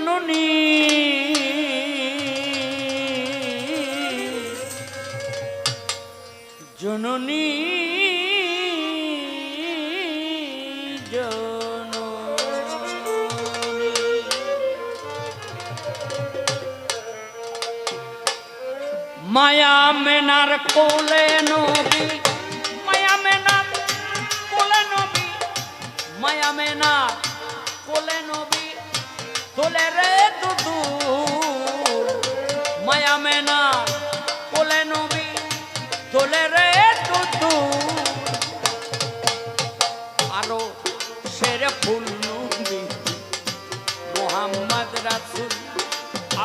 জননী। জননী মায়া মেনার কোলে নবী মায়া মেনার কোলে নবী মায়া মেনার তোলে রে দুদু। মায়া মেনার কোলে নবী, তোলে রে দুদু। আরও সেরে ফুল নবী, মোহাম্মদ রাসুল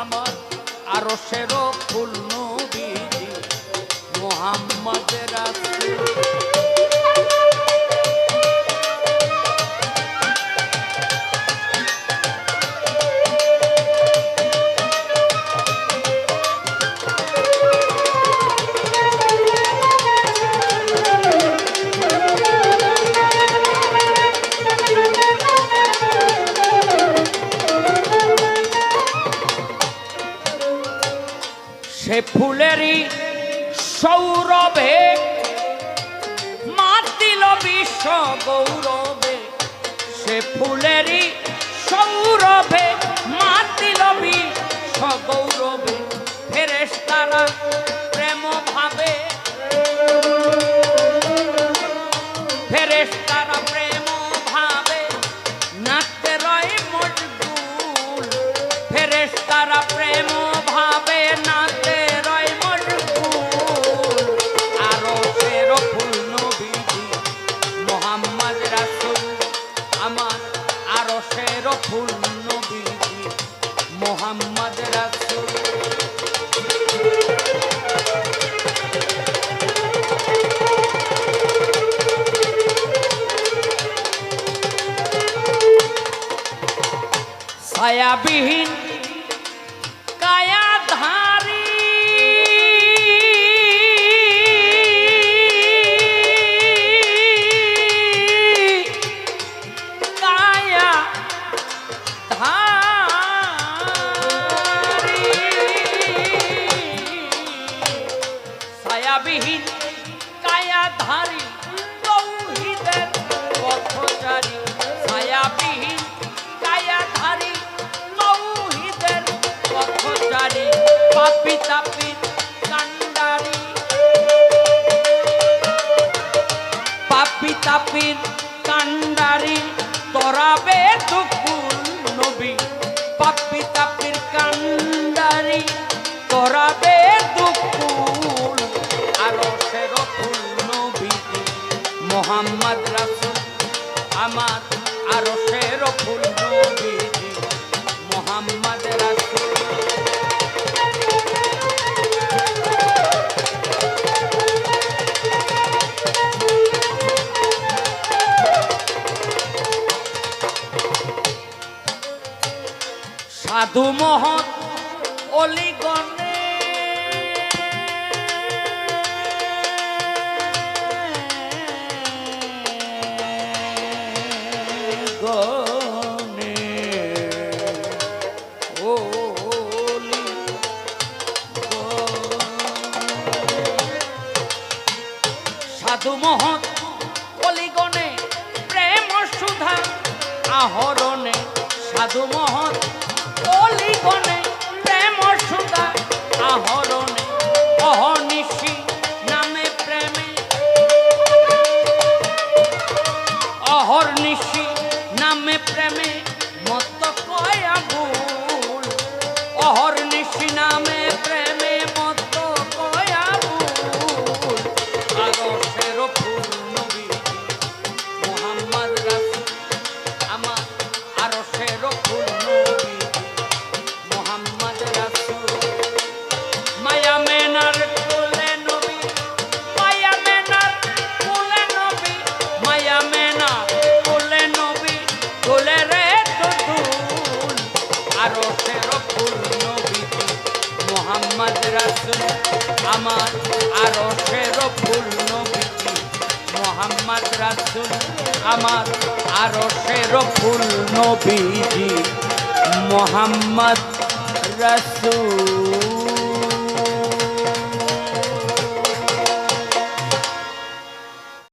আমার আরও সেরো ফুল নবীজি মোহাম্মদ রাসুল। সে ফুলেরই সৌরভে মাতিল বিশ্ব গৌরবে। সে ফুলেরই সৌরভে মাতিল বিশ্ব গৌরবে। ফেরেস তারা ফের ফুল নবীজি মোহাম্মদ রাসুল। ছায়াবিহীন তাপির কান্ডারি। তরাবে দুকুল নবী। পাপি তাপির কান্ডারি, তরাবে দুকুল আরও সেরো ফুল নবী। মোহাম্মদ রাসুল, আমার আরও সেরো সাধু মহৎ অলিগণে গণে। ওলি। সাধু মহৎ অলিগণে প্রেম সুধা আহরণে। সাধু মহৎ মোহাম্মদ রাসুল আমার আরও ফুল নবী মোহাম্মদ রাসুল আমার আরও ফুল নবীজি মোহাম্মদ রাসূল।